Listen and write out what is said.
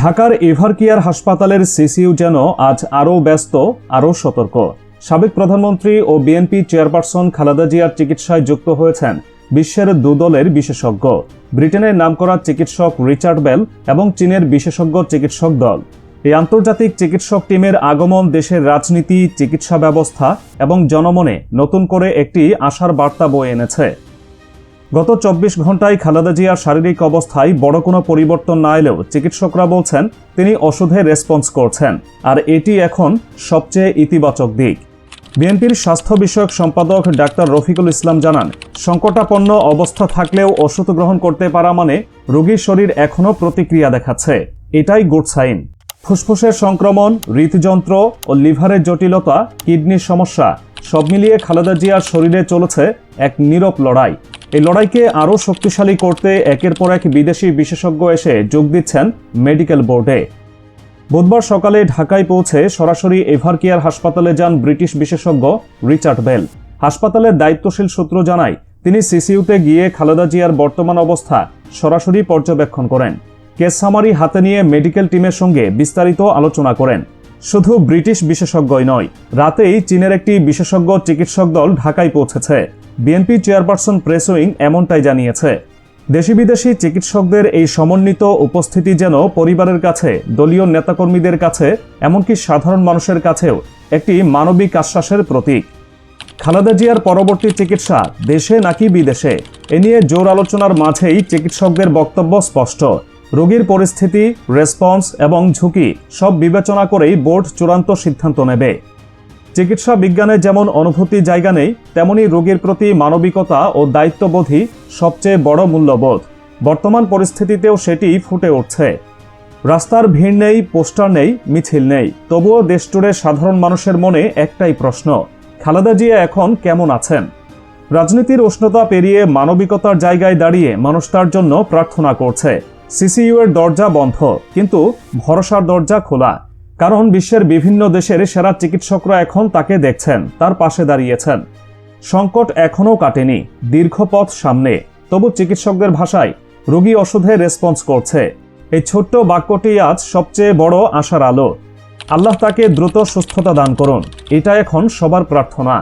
ঢাকার এভারকেয়ার হাসপাতালের সিসিউ যেন আজ আরও ব্যস্ত, আরও সতর্ক। সাবেক প্রধানমন্ত্রী ও বিএনপি চেয়ারপারসন খালেদা জিয়ার চিকিৎসায় যুক্ত হয়েছেন বিশ্বের দুদলের বিশেষজ্ঞ। ব্রিটেনের নামকরা চিকিৎসক রিচার্ড বেল এবং চীনের বিশেষজ্ঞ চিকিৎসক দল। এই আন্তর্জাতিক চিকিৎসক টিমের আগমন দেশের রাজনীতি, চিকিৎসা ব্যবস্থা এবং জনমনে নতুন করে একটি আশার বার্তা বয়ে এনেছে। গত চব্বিশ ঘন্টায় খালেদা জিয়ার শারীরিক অবস্থায় বড় কোনো পরিবর্তন না এলেও চিকিৎসকরা বলছেন তিনি ওষুধে রেসপন্স করছেন, আর এটি এখন সবচেয়ে ইতিবাচক দিক। বিএনপির স্বাস্থ্য বিষয়ক সম্পাদক ডাক্তার রফিকুল ইসলাম জানান, সংকটাপন্ন অবস্থা থাকলেও ওষুধ গ্রহণ করতে পারা মানে রোগীর শরীর এখনও প্রতিক্রিয়া দেখাচ্ছে। এটাই গুড সাইন। ফুসফুসের সংক্রমণ, হৃদযন্ত্র ও লিভারের জটিলতা, কিডনির সমস্যা সব মিলিয়ে খালেদা জিয়ার শরীরে চলেছে এক নীরব লড়াই। এই লড়াইকে আরও শক্তিশালী করতে একের পর এক বিদেশি বিশেষজ্ঞ এসে যোগ দিচ্ছেন মেডিকেল বোর্ডে। বুধবার সকালে ঢাকায় পৌঁছে সরাসরি এভারকেয়ার হাসপাতালে যান ব্রিটিশ বিশেষজ্ঞ রিচার্ড বেল। হাসপাতালের দায়িত্বশীল সূত্র জানায়, তিনি সিসিইউতে গিয়ে খালেদা জিয়ার বর্তমান অবস্থা সরাসরি পর্যবেক্ষণ করেন। কেস সামারি হাতে নিয়ে মেডিকেল টিমের সঙ্গে বিস্তারিত আলোচনা করেন। শুধু ব্রিটিশ বিশেষজ্ঞই নয়, রাতেই চীনের একটি বিশেষজ্ঞ চিকিৎসক দল ঢাকায় পৌঁছেছে। বিএনপি চেয়ারপারসন প্রেস উইং এমনটাই জানিয়েছে। দেশি বিদেশি চিকিৎসকদের এই সমন্বিত উপস্থিতি যেন পরিবারের কাছে, দলীয় নেতাকর্মীদের কাছে, এমনকি সাধারণ মানুষের কাছেও একটি মানবিক আশ্বাসের প্রতীক। খালেদা জিয়ার পরবর্তী চিকিৎসা দেশে নাকি বিদেশে? এ নিয়ে জোর আলোচনার মাঝেই চিকিৎসকদের বক্তব্য স্পষ্ট। রোগীর পরিস্থিতি, রেসপন্স এবং ঝুঁকি সব বিবেচনা করেই বোর্ড চূড়ান্ত সিদ্ধান্ত নেবে। চিকিৎসা বিজ্ঞানে যেমন অনুভূতি জায়গা নেই, তেমনি রোগীর প্রতি মানবিকতা ও দায়িত্ববোধই সবচেয়ে বড় মূল্যবোধ। বর্তমান পরিস্থিতিতেও সেটি ফুটে উঠছে। রাস্তার ভিড় নেই, পোস্টার নেই, মিছিল নেই। তবুও দেশজুড়ে সাধারণ মানুষের মনে একটাই প্রশ্ন, খালেদা জিয়া এখন কেমন আছেন? রাজনীতির উষ্ণতা পেরিয়ে মানবিকতার জায়গায় দাঁড়িয়ে মানুষ তার জন্য প্রার্থনা করছে। সিসিইউ এর দরজা বন্ধ, কিন্তু ভরসার দরজা খোলা। কারণ বিশ্বের বিভিন্ন দেশের সেরা চিকিৎসকরা এখন তাকে দেখছেন, তার পাশে দাঁড়িয়েছেন। সংকট এখনও কাটেনি, দীর্ঘ পথ সামনে। তবু চিকিৎসকদের ভাষায় রোগী ওষুধে রেসপন্স করছে। এই ছোট্ট বাক্যটি আজ সবচেয়ে বড় আশার আলো। আল্লাহ তাকে দ্রুত সুস্থতা দান করুন এটা এখন সবার প্রার্থনা।